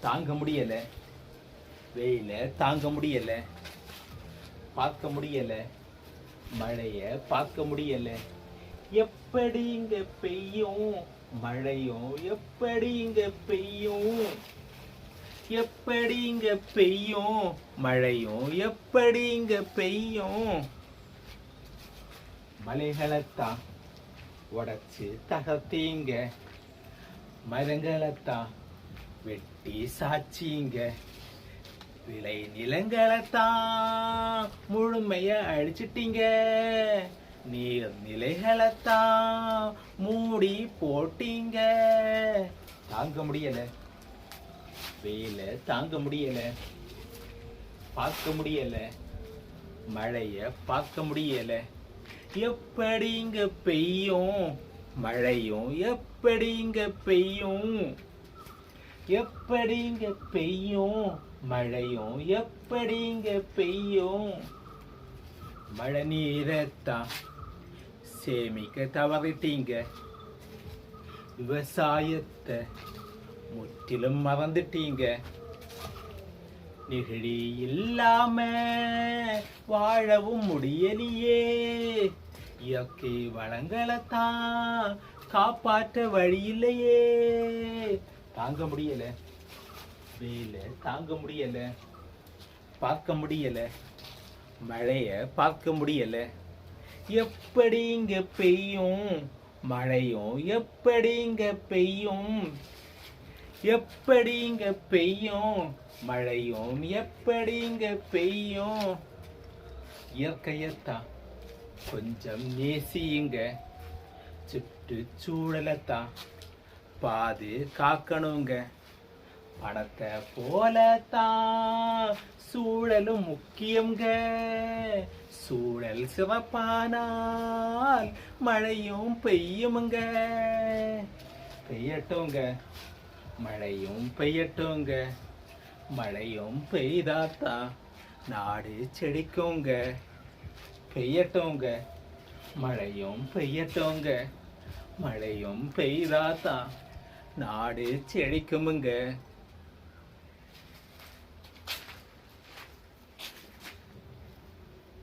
தாங்க முடியல. வெயில தாங்க முடியல. பார்க்க முடியல. மழைய பார்க்க முடியல. எப்படி இங்க பெய்யும்? மழையும் எப்படி இங்க பெய்யும்? எப்படி இங்க பெய்யும்? மழையும் எப்படி இங்க பெய்யும்? மலைகளைத்தான் உடச்சு தகர்த்தீங்க. மரங்களைத்தான் வெட்டி சாச்சிங்க. விளை நிலங்களைத்தான் முழுமைய அழிச்சிட்டீங்க. நீர் நிலைகளைத்தான் மூடி போட்டீங்க. தாங்க முடியல. வெயில தாங்க முடியல. பார்க்க முடியல. மழைய பார்க்க முடியல. எப்படிங்க பெய்யும்? மழையும் எப்படிங்க பெய்யும்? எப்படிங்க பெய்யும்? மழையும் எப்படிங்க பெய்யும்? மழை நீரைத்தான் சேமிக்க தவறிட்டீங்க. விவசாயத்தை முற்றிலும் மறந்துட்டீங்க. நெகிழி இல்லாம வாழவும் முடியலையே. இயற்கை வளங்களைத்தான் காப்பாற்ற வழி இல்லையே. தாங்க முடியல. வெயில தாங்க முடியல. பார்க்க முடியல. மழைய பார்க்க முடியல. எப்படி இங்க பெய்யும்? மழையும் எப்படி இங்க பெய்யும்? எப்படி இங்க பெய்யும்? மழையும் எப்படி இங்க பெய்யும்? இயற்கையத்தான் கொஞ்சம் நேசியுங்க. சுற்றுச்சூழலைத்தான் பாது காக்கணுங்க. பணத்தை போலத்தான் சூழலும் முக்கியங்க சூழல் சிவப்பானால் மழையும் பெய்யுமுங்க. பெய்யட்டுங்க. மழையும் பெய்யட்டுங்க. மழையும் பெய்தாத்தா நாடு செடிக்குங்க பெய்யட்டோங்க. மழையும் பெய்யட்டோங்க. மழையும் பெய்தாத்தான் நாடு செழிக்குமுங்க.